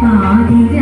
Bỏ.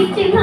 嗯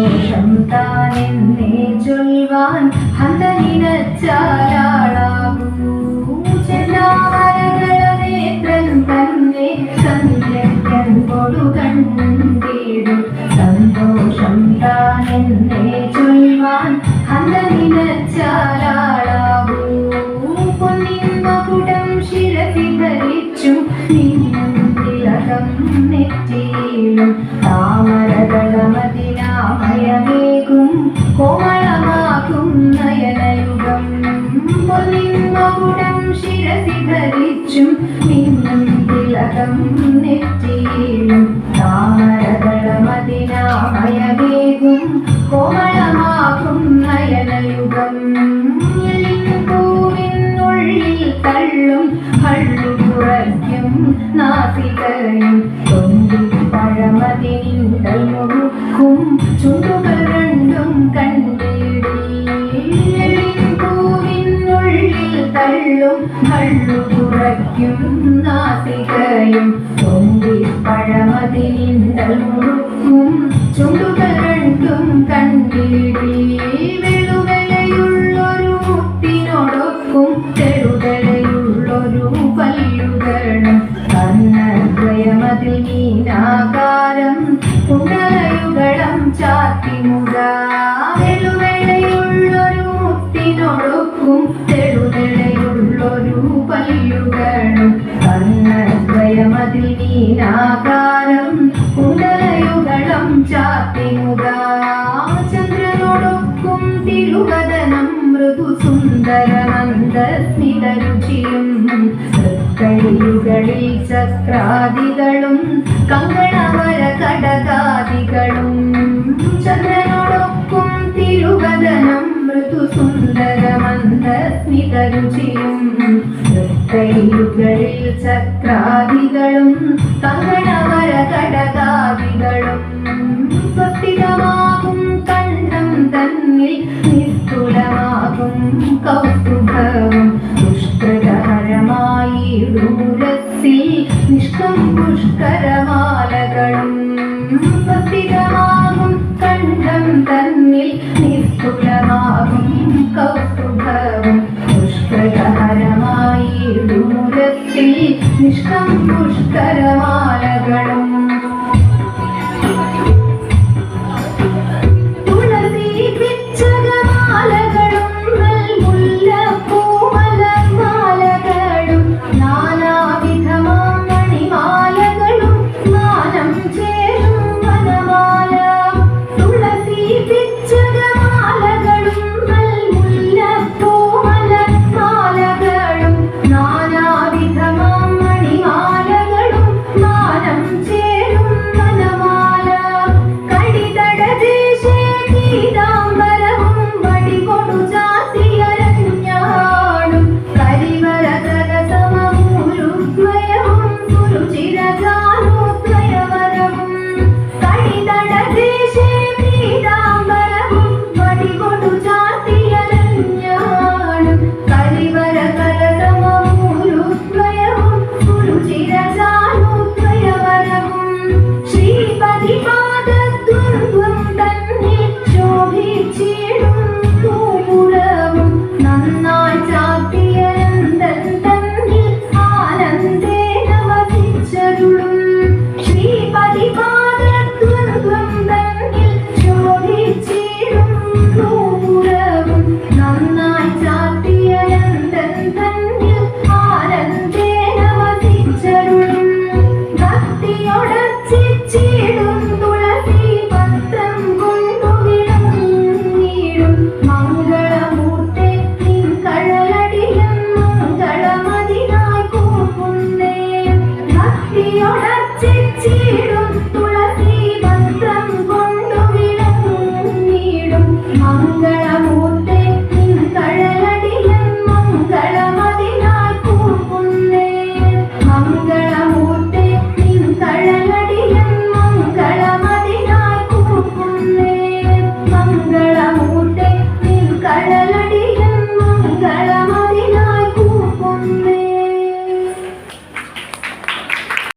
സന്തോഷം താനെന്നെ ചൊൽവാൻ ഹന്തനിനച്ചാലാളാകൂ ചെന്നാമരകളേത്രൻ തന്നെ സന്ധ്യൻ കൊടുകണ്ടീടും സന്തോഷം താനെന്നെ ചൊൽവാൻ ഹന്തനിനച്ചാലാളാകൂ പൊന്നിന്മകുടം ശിരസി ധരിച്ചും നിന്നും തിലകം നെറ്റിയിലും താമരകളമതി താരം നെറ്റിയിലും താരതളമതിനാമയവേകും കോമളമാകും നയനയുഗം. പൂവിനുള്ളിൽ തള്ളും കള്ളു കുറയ്ക്കും നാസികയും തൊണ്ടി പഴമതിനുടലുറുക്കും ചുണ്ടുകൾ രണ്ടും കണ്ടിടി കള്ളും കണ്ണു തുറയ്ക്കും നാസികയും പൊന്തി പഴമതിൽ മുറുക്കും ചുണ്ടുകൾ രണ്ടും കണ്ടിടി വെളുവിലയുള്ളൊരു മുത്തിനോടൊക്കും. തെരുതലയുള്ളൊരു പല്ലുകളും കണ്ണദ്വയമതിൽ മീനാകാരം കുടലയുകളം ചാത്തിമുടാ ചക്രാദികളും കങ്കണവര കടകാദികളും ചന്ദ്രനോടൊപ്പം തിരുവദനം മൃദുസുന്ദരമന്ദസ്മിതരുചിയും തൃക്കഴിയുകളിൽ ചക്രാദികളും കങ്കണവര കടകാദികളും കണ്ണിൽ നിസ്ഫുടമാകും കൗസുഭവും പുഷ്കരഹരമായി ഡൂരസിൽ നിഷ്കം പുഷ്കരമാലകളും വസിതമാകും തന്നിൽ നിസ്ഫുടമാകും കൗസുഭവും പുഷ്കരഹരമായി ഡൂരസിൽ നിഷ്കം പുഷ്കരമാലകളും